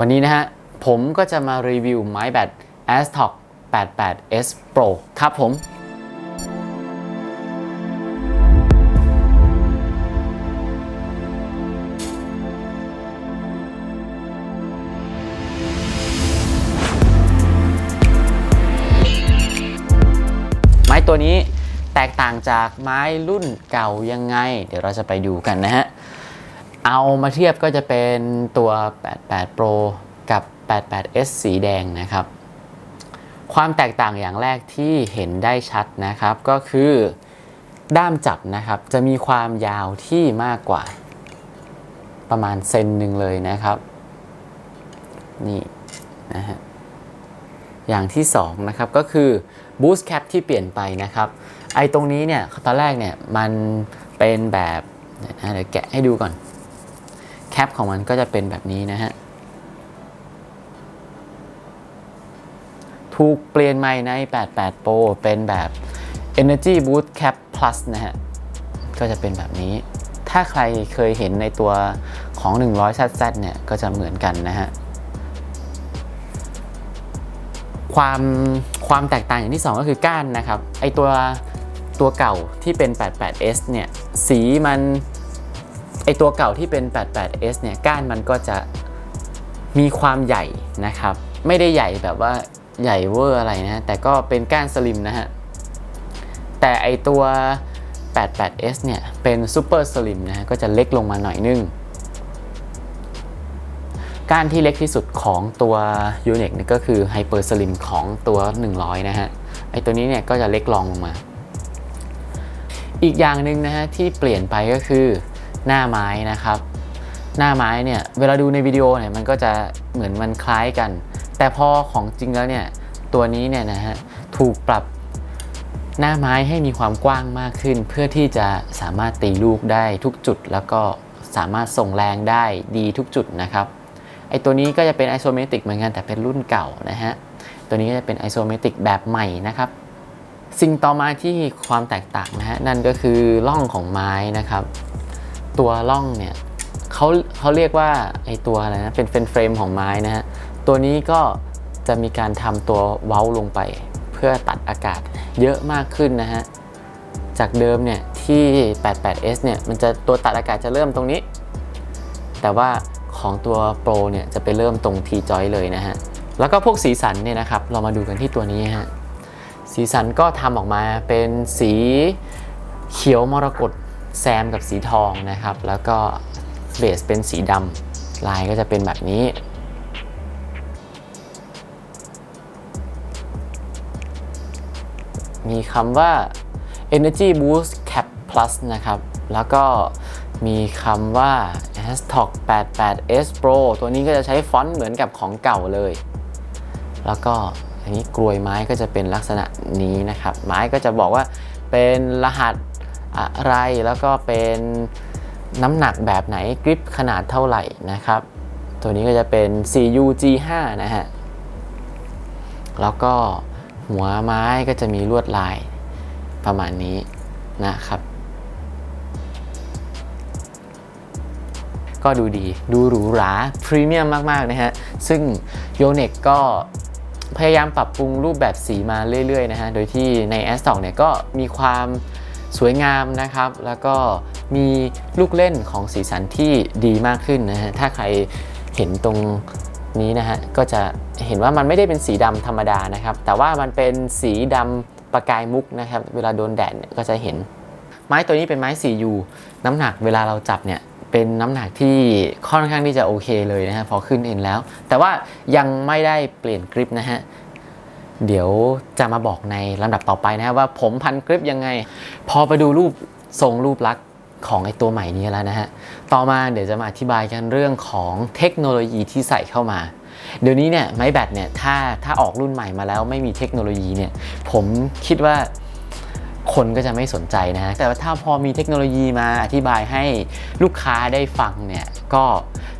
วันนี้นะฮะ ผมก็จะมารีวิวไม้แบต ASTOC 88S Pro ครับผม ไม้ตัวนี้แตกต่างจากไม้รุ่นเก่ายังไง เดี๋ยวเราจะไปดูกันนะฮะ เอามาเทียบก็จะเป็นตัว 88 Pro กับ 88S สีแดงนะครับ ความแตกต่างอย่างแรกที่เห็นได้ชัดนะครับ ก็คือด้ามจับนะครับ จะมีความยาวที่มากกว่าประมาณเซนหนึ่งเลยนะครับ นี่นะฮะอย่างที่2นะครับก็คือ boost cap ที่เปลี่ยนไปนะครับ ไอ้ตรงนี้เนี่ยตอนแรกเนี่ยมันเป็นแบบเดี๋ยวนะเดี๋ยวแกะให้ดูก่อน แคปของมันก็จะเป็นแบบนี้นะฮะ ถูกเปลี่ยนใหม่ใน 88 Pro เป็นแบบ Energy Boost Cap Plus นะฮะ ก็จะเป็นแบบนี้ ถ้าใครเคยเห็นในตัวของ 100 ZZ เนี่ย ก็จะเหมือนกันนะฮะ ความความแตกต่างอย่างที่ 2 ก็คือก้านนะครับ ไอตัวตัวเก่าที่เป็น 88S เนี่ย สีมัน ไอตัวเก่าที่เป็น 88S เนี่ยก้านมันก็จะมีความใหญ่นะครับ ไม่ได้ใหญ่แบบว่าใหญ่เวอร์อะไรนะแต่ก็เป็นก้านสลิมนะฮะ แต่ไอตัว 88S เนี่ยเป็นซูเปอร์สลิมนะฮะก็จะเล็กลงมาหน่อยนึงก้านที่เล็กที่สุดของตัว u n i q นี่ก็คือ Hyper Slim ของตัว 100 นะฮะ ไอตัวนี้เนี่ยก็จะเล็กลงลงมา อีกอย่างหนึ่งนะฮะที่เปลี่ยนไปก็คือ หน้าไม้นะครับ หน้าไม้เนี่ยเวลาดูในวิดีโอเนี่ยมันก็จะเหมือนมันคล้ายกัน แต่พอของจริงแล้วเนี่ยตัวนี้เนี่ยนะฮะถูกปรับหน้าไม้ให้มีความกว้างมากขึ้น เพื่อที่จะสามารถตีลูกได้ทุกจุด แล้วก็สามารถส่งแรงได้ดีทุกจุดนะครับไอตัวนี้ก็จะเป็นไอโซเมตริกเหมือนกันแต่เป็นรุ่นเก่านะฮะตัวนี้ก็จะเป็นไอโซเมตริกแบบใหม่นะครับ สิ่งต่อมาที่ความแตกต่างนะฮะนั่นก็คือร่องของไม้นะครับ ตัวร่องเนี่ยเขาเขาเรียกว่าไอตัวอะไรนะเป็นเฟรมของไม้นะฮะตัวนี้ก็จะมีการทำตัวเว้าลงไป เพื่อตัดอากาศเยอะมากขึ้นนะฮะจากเดิมเนี่ยที่ 88S เนี่ยมันจะตัวตัดอากาศจะเริ่มตรงนี้ แต่ว่าของตัวโปรเนี่ยจะไปเริ่มตรง T joint เลยนะฮะ แล้วก็พวกสีสันเนี่ยนะครับ เรามาดูกันที่ตัวนี้ฮะ สีสันก็ทำออกมาเป็นสีเขียวมรกต แซมกับสีทองนะครับ แล้วก็เบสเป็นสีดำลายก็จะเป็นแบบนี้ มีคำว่า Energy Boost Cap Plus นะครับ แล้วก็มีคำว่า s t o c 88S Pro ตัวนี้ก็จะใช้ฟอนต์เหมือนกับของเก่าเลย แล้วก็อันนี้กลวยไม้ก็จะเป็นลักษณะนี้นะครับ ไม้ก็จะบอกว่าเป็นรหัส อะไร แล้วก็เป็นน้ำหนักแบบไหนกริปขนาดเท่าไหร่นะครับ ตัวนี้ก็จะเป็น 4UG5 นะฮะ แล้วก็หัวไม้ก็จะมีลวดลายประมาณนี้นะครับ ก็ดูดีดูหรูหราพรีเมียมมาก ๆ นะฮะ ซึ่งโยเน c ก็พยายามปรับปรุงรูปแบบสีมาเรื่อย ๆ นะฮะ โดยที่ใน s t o c เนี่ยก็มีความ สวยงามนะครับ แล้วก็มีลูกเล่นของสีสันที่ดีมากขึ้นนะฮะถ้าใครเห็นตรงนี้นะฮะก็จะเห็นว่ามันไม่ได้เป็นสีดำธรรมดานะครับ แต่ว่ามันเป็นสีดำประกายมุกนะครับ เวลาโดนแดดเนี่ยก็จะเห็น ไม้ตัวนี้เป็นไม้ 4U น้ำหนักเวลาเราจับเนี่ยเป็นน้ำหนักที่ค่อนข้างที่จะโอเคเลยนะฮะพอขึ้นเอ็นแล้ว แต่ว่ายังไม่ได้เปลี่ยนกริปนะฮะ เดี๋ยวจะมาบอกในลำดับต่อไปนะฮะว่าผมพันกริปยังไง พอไปดูรูปทรงรูปลักษณ์ของไอตัวใหม่นี้แล้วนะฮะ ต่อมาเดี๋ยวจะมาอธิบายกันเรื่องของเทคโนโลยีที่ใส่เข้ามา เดี๋ยวนี้เนี่ยไม้แบตเนี่ยถ้าถ้าออกรุ่นใหม่มาแล้วไม่มีเทคโนโลยีเนี่ยผมคิดว่าคนก็จะไม่สนใจนะฮะ แต่ว่าถ้าพอมีเทคโนโลยีมาอธิบายให้ลูกค้าได้ฟังเนี่ยก็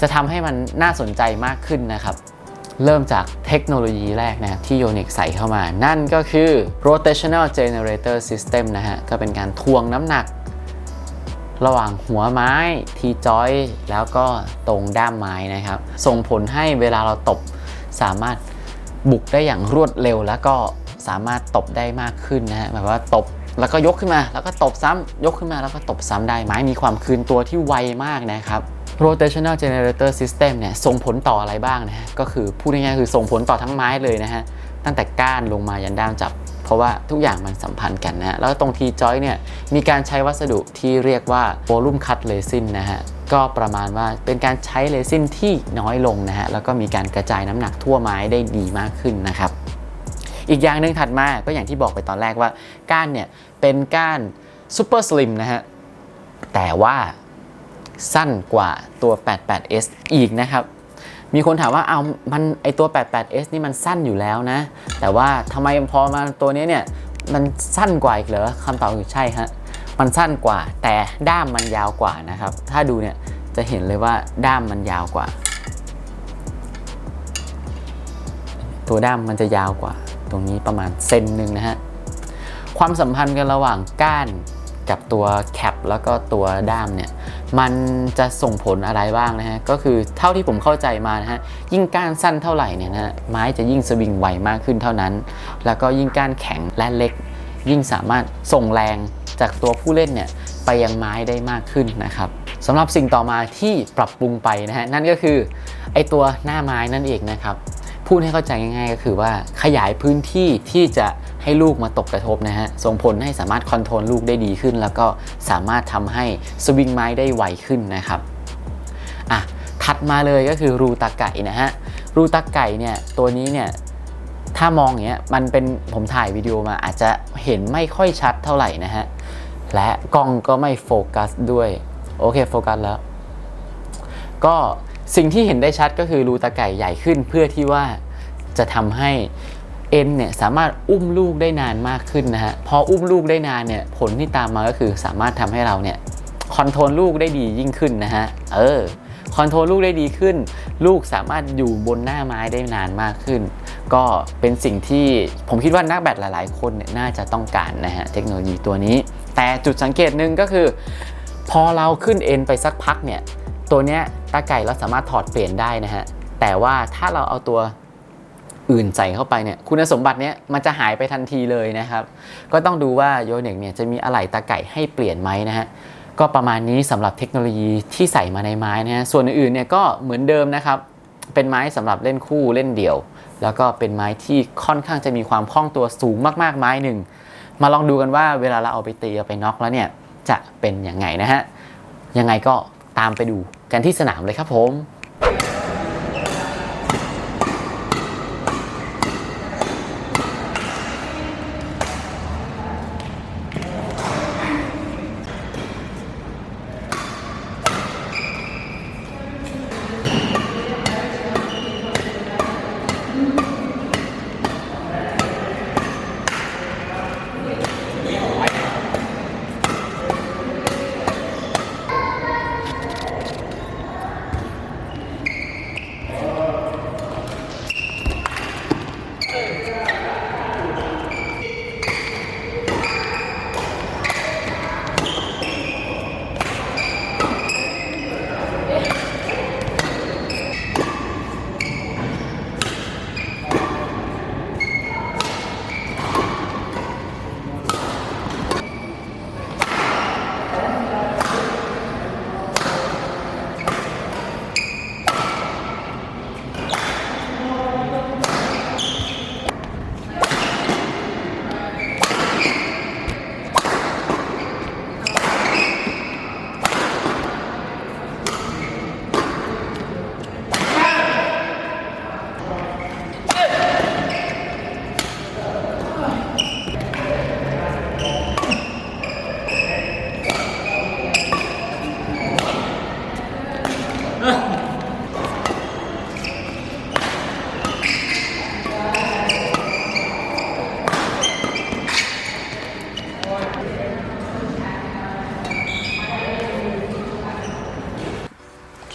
จะทำให้มันน่าสนใจมากขึ้นนะครับ เริ่มจากเทคโนโลยีแรกนะที่ Yonex ใส่เข้ามา นั่นก็คือ rotational generator system นะฮะ ก็เป็นการทวงน้ำหนัก ระหว่างหัวไม้ทีจอยแล้วก็ตรงด้ามไม้นะครับ ส่งผลให้เวลาเราตบสามารถบุกได้อย่างรวดเร็วแล้วก็สามารถตบได้มากขึ้นนะฮะแบบว่าตบแล้วก็ยกขึ้นมา แล้วก็ตบซ้ำยกขึ้นมาแล้วก็ตบซ้ำได้ไม้มีความคืนตัวที่ไวมากนะครับ rotational generator system เนี่ยส่งผลต่ออะไรบ้างนะฮะก็คือพูดง่ายๆคือส่งผลต่อทั้งไม้เลยนะฮะตั้งแต่ก้านลงมายันด้ามจับ เพราะว่าทุกอย่างมันสัมพันธ์กันนะฮะแล้วตรงทีจอยเนี่ยมีการใช้วัสดุที่เรียกว่า volume cut resin นะฮะก็ประมาณว่าเป็นการใช้เรซินที่น้อยลงนะฮะแล้วก็มีการกระจายน้ำหนักทั่วไม้ได้ดีมากขึ้นนะครับ อีกอย่างหนึ่งถัดมาก็อย่างที่บอกไปตอนแรกว่าก้านเนี่ยเป็นก้านซูเปอร์สลิมนะฮะแต่ว่า สั้นกว่าตัว 88S อีกนะครับ มีคนถามว่าเอามันไอตัว 88S นี่มันสั้นอยู่แล้วนะ แต่ว่าทำไมพอมาตัวนี้เนี่ยมันสั้นกว่าอีกเหรอคำตอบคือใช่ฮะมันสั้นกว่าแต่ด้ามมันยาวกว่านะครับ ถ้าดูเนี่ยจะเห็นเลยว่าด้ามมันยาวกว่า ตัวด้ามมันจะยาวกว่า ตรงนี้ประมาณเซนหนึ่งนะฮะความสัมพันธ์กันระหว่างก้านกับตัวแคปแล้วก็ตัวด้ามเนี่ย มันจะส่งผลอะไรบ้างนะฮะ ก็คือเท่าที่ผมเข้าใจมานะฮะ ยิ่งก้านสั้นเท่าไหร่เนี่ยนะฮะไม้จะยิ่งสวิงไวมากขึ้นเท่านั้น แล้วก็ยิ่งก้านแข็งและเล็ก ยิ่งสามารถส่งแรงจากตัวผู้เล่นเนี่ยไปยังไม้ได้มากขึ้นนะครับสำหรับสิ่งต่อมาที่ปรับปรุงไปนะฮะนั่นก็คือไอตัวหน้าไม้นั่นเองนะครับพูดให้เข้าใจง่ายๆก็คือว่าขยายพื้นที่ที่จะ ให้ลูกมาตกกระทบนะฮะ ส่งผลให้สามารถคอนโทรลลูกได้ดีขึ้น แล้วก็สามารถทำให้สวิงไม้ได้ไวขึ้นนะครับอะถัดมาเลยก็คือรูตาไก่นะฮะ รูตาไก่เนี่ยตัวนี้เนี่ยถ้ามองอย่างเงี้ยมันเป็นผมถ่ายวิดีโอมาอาจจะเห็นไม่ค่อยชัดเท่าไหร่นะฮะ และกล้องก็ไม่โฟกัสด้วย โอเคโฟกัสแล้ว ก็สิ่งที่เห็นได้ชัดก็คือรูตาไก่ใหญ่ขึ้นเพื่อที่ว่าจะทำให้ เอ็นเนี่ยสามารถอุ้มลูกได้นานมากขึ้นนะฮะพออุ้มลูกได้นานเนี่ยผลที่ตามมาก็คือสามารถทำให้เราเนี่ยคอนโทรลลูกได้ดียิ่งขึ้นนะฮะเออคอนโทรลลูกได้ดีขึ้น ลูกสามารถอยู่บนหน้าไม้ได้นานมากขึ้น ก็เป็นสิ่งที่ผมคิดว่านักแบดหลาย ๆ คนเนี่ยน่าจะต้องการนะฮะเทคโนโลยีตัวนี้ แต่จุดสังเกตหนึ่งก็คือ พอเราขึ้นเอ็นไปสักพักเนี่ยตัวเนี้ยตาไก่เราสามารถถอดเปลี่ยนได้นะฮะแต่ว่าถ้าเราเอาตัว อื่นใส่เข้าไปเนี่ยคุณสมบัติเนี้ยมันจะหายไปทันทีเลยนะครับ ก็ต้องดูว่าโยเน็กเนี่ยจะมีอะไหล่ตาไก่ให้เปลี่ยนไหมนะฮะก็ประมาณนี้สำหรับเทคโนโลยีที่ใส่มาในไม้นะฮะส่วนอื่นๆเนี่ยก็เหมือนเดิมนะครับ เป็นไม้สำหรับเล่นคู่เล่นเดี่ยว แล้วก็เป็นไม้ที่ค่อนข้างจะมีความคล่องตัวสูงมากๆไม้หนึ่งมาลองดูกันว่าเวลาเราเอาไปตีเอาไปน็อกแล้วเนี่ยจะเป็นยังไงนะฮะยังไงก็ตามไปดูกันที่สนามเลยครับผม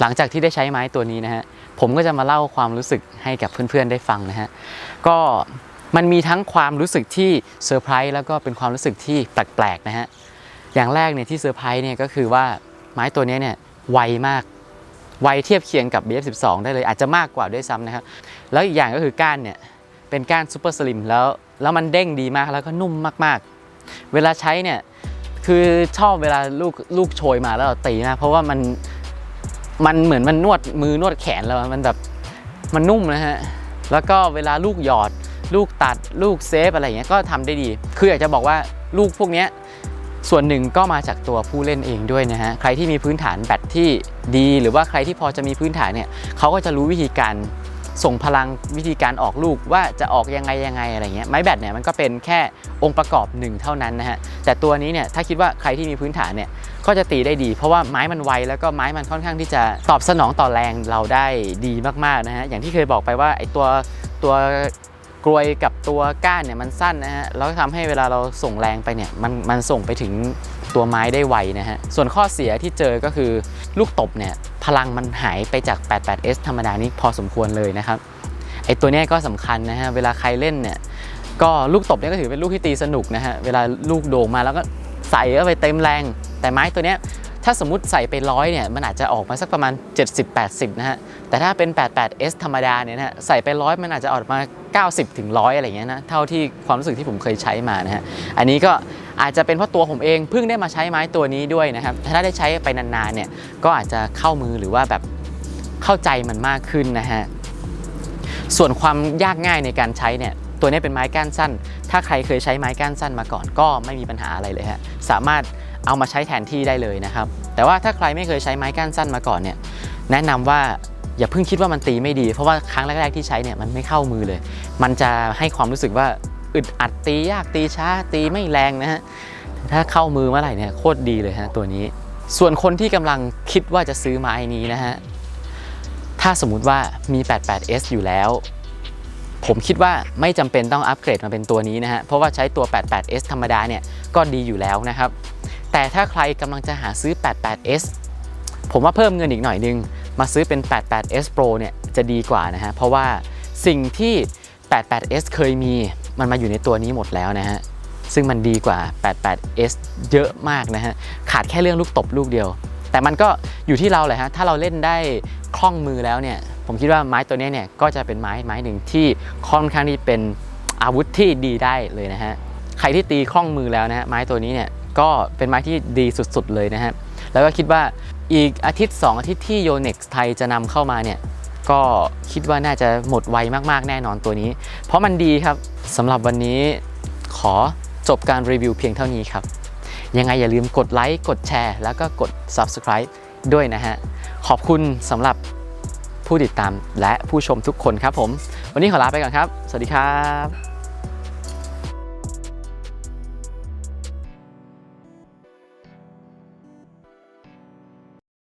หลังจากที่ได้ใช้ไม้ตัวนี้นะฮะผมก็จะมาเล่าความรู้สึกให้กับเพื่อนๆได้ฟังนะฮะก็มันมีทั้งความรู้สึกที่เซอร์ไพรส์แล้วก็เป็นความรู้สึกที่แปลกๆนะฮะอย่างแรกเนี่ยที่เซอร์ไพรส์เนี่ยก็คือว่าไม้ตัวนี้เนี่ยไวมากไวเทียบเคียงกับ BF12 ได้เลยอาจจะมากกว่าด้วยซ้ำนะครับแล้วอีกอย่างก็คือก้านเนี่ยเป็นก้านซูเปอร์สลิมแล้วแล้วมันเด้งดีมากแล้วก็นุ่มมากๆ เวลาใช้เนี่ยคือชอบเวลาลูกลูกโชยมาแล้วเราตีนะเพราะว่ามัน มันเหมือนมันนวดมือนวดแขนเรามันแบบมันนุ่มนะฮะ แล้วก็เวลาลูกหยอด ลูกตัดลูกเซฟอะไรอย่างเงี้ยก็ทำได้ดี คืออยากจะบอกว่าลูกพวกเนี้ยส่วนหนึ่งก็มาจากตัวผู้เล่นเองด้วยนะฮะ ใครที่มีพื้นฐานแบตที่ดี หรือว่าใครที่พอจะมีพื้นฐานเนี่ยเขาก็จะรู้วิธีการ ส่งพลังวิธีการออกลูกว่าจะออกยังไงยังไงอะไรเงี้ยไม้แบตเนี่ยมันก็เป็นแค่องค์ประกอบหนึ่งเท่านั้นนะฮะแต่ตัวนี้เนี่ยถ้าคิดว่าใครที่มีพื้นฐานเนี่ยก็จะตีได้ดี เพราะว่าไม้มันไวแล้วก็ไม้มันค่อนข้างที่จะตอบสนองต่อแรงเราได้ดีมากๆนะฮะอย่างที่เคยบอกไปว่าไอ้ตัวตัวกลวยกับตัวก้านเนี่ยมันสั้นนะฮะแล้วก็ทำให้เวลาเราส่งแรงไปเนี่ยมันมันส่งไปถึง ตัวไม้ได้ไวนะฮะ ส่วนข้อเสียที่เจอก็คือลูกตบเนี่ยพลังมันหายไปจาก 88S ธรรมดานี้พอสมควรเลยนะครับไอตัวเนี้ยก็สำคัญนะฮะ เวลาใครเล่นเนี่ย ก็ลูกตบเนี่ยก็ถือเป็นลูกที่ตีสนุกนะฮะ เวลาลูกโด่งมาแล้วก็ใส่เข้าไปเต็มแรง แต่ไม้ตัวเนี้ยถ้าสมมติใส่ไปร้อยเนี่ย มันอาจจะออกมาสักประมาณ 70-80 นะฮะ แต่ถ้าเป็น 88S ธรรมดาเนี่ยนะฮะ ใส่ไปร้อยมันอาจจะออกมา 90ถึงร้อยอะไรเงี้ยนะ เท่าที่ความรู้สึกที่ผมเคยใช้มานะฮะ อันนี้ก็ อาจจะเป็นเพราะตัวผมเองเพิ่งได้มาใช้ไม้ตัวนี้ด้วยนะครับถ้าได้ใช้ไปนานๆเนี่ยก็อาจจะเข้ามือหรือว่าแบบเข้าใจมันมากขึ้นนะฮะส่วนความยากง่ายในการใช้เนี่ยตัวนี้เป็นไม้ก้านสั้น ถ้าใครเคยใช้ไม้ก้านสั้นมาก่อนก็ไม่มีปัญหาอะไรเลยฮะสามารถเอามาใช้แทนที่ได้เลยนะครับ แต่ว่าถ้าใครไม่เคยใช้ไม้ก้านสั้นมาก่อนเนี่ยแนะนำว่าอย่าเพิ่งคิดว่ามันตีไม่ดี เพราะว่าครั้งแรก ๆที่ใช้เนี่ยมันไม่เข้ามือเลย มันจะให้ความรู้สึกว่า อึดอัดตียากตีช้าตีไม่แรงนะฮะถ้าเข้ามือเมื่อไหร่เนี่ยโคตรดีเลยฮะตัวนี้ ส่วนคนที่กำลังคิดว่าจะซื้อไม้นี้นะฮะถ้าสมมุติว่ามี 88S อยู่แล้ว ผมคิดว่าไม่จำเป็นต้องอัปเกรดมาเป็นตัวนี้นะฮะเพราะว่าใช้ตัว 88S ธรรมดาเนี่ยก็ดีอยู่แล้วนะครับ แต่ถ้าใครกำลังจะหาซื้อ 88S ผมว่าเพิ่มเงินอีกหน่อยนึง มาซื้อเป็น 88S Pro เนี่ยจะดีกว่านะฮะเพราะว่าสิ่งที่ 88S เคยมี มันมาอยู่ในตัวนี้หมดแล้วนะฮะ ซึ่งมันดีกว่า 88S เยอะมากนะฮะ ขาดแค่เรื่องลูกตบลูกเดียว แต่มันก็อยู่ที่เราแหละฮะ ถ้าเราเล่นได้คล่องมือแล้วเนี่ย ผมคิดว่าไม้ตัวนี้เนี่ยก็จะเป็นไม้ไม้หนึ่งที่ค่อนข้างที่เป็นอาวุธที่ดีได้เลยนะฮะ ใครที่ตีคล่องมือแล้วนะฮะไม้ตัวนี้เนี่ยก็เป็นไม้ที่ดีสุดๆเลยนะฮะ แล้วก็คิดว่าอีกอาทิตย์ 2 อาทิตย์ที่โยเน็กไทยจะนำเข้ามาเนี่ย ก็คิดว่าน่าจะหมดไวมากๆแน่นอนตัวนี้ เพราะมันดีครับสำหรับวันนี้ขอจบการรีวิวเพียงเท่านี้ครับ ยังไงอย่าลืมกดไลค์กดแชร์แล้วก็กด Subscribe ด้วยนะฮะ ขอบคุณสำหรับผู้ติดตามและผู้ชมทุกคนครับผม วันนี้ขอลาไปก่อนครับ สวัสดีครับ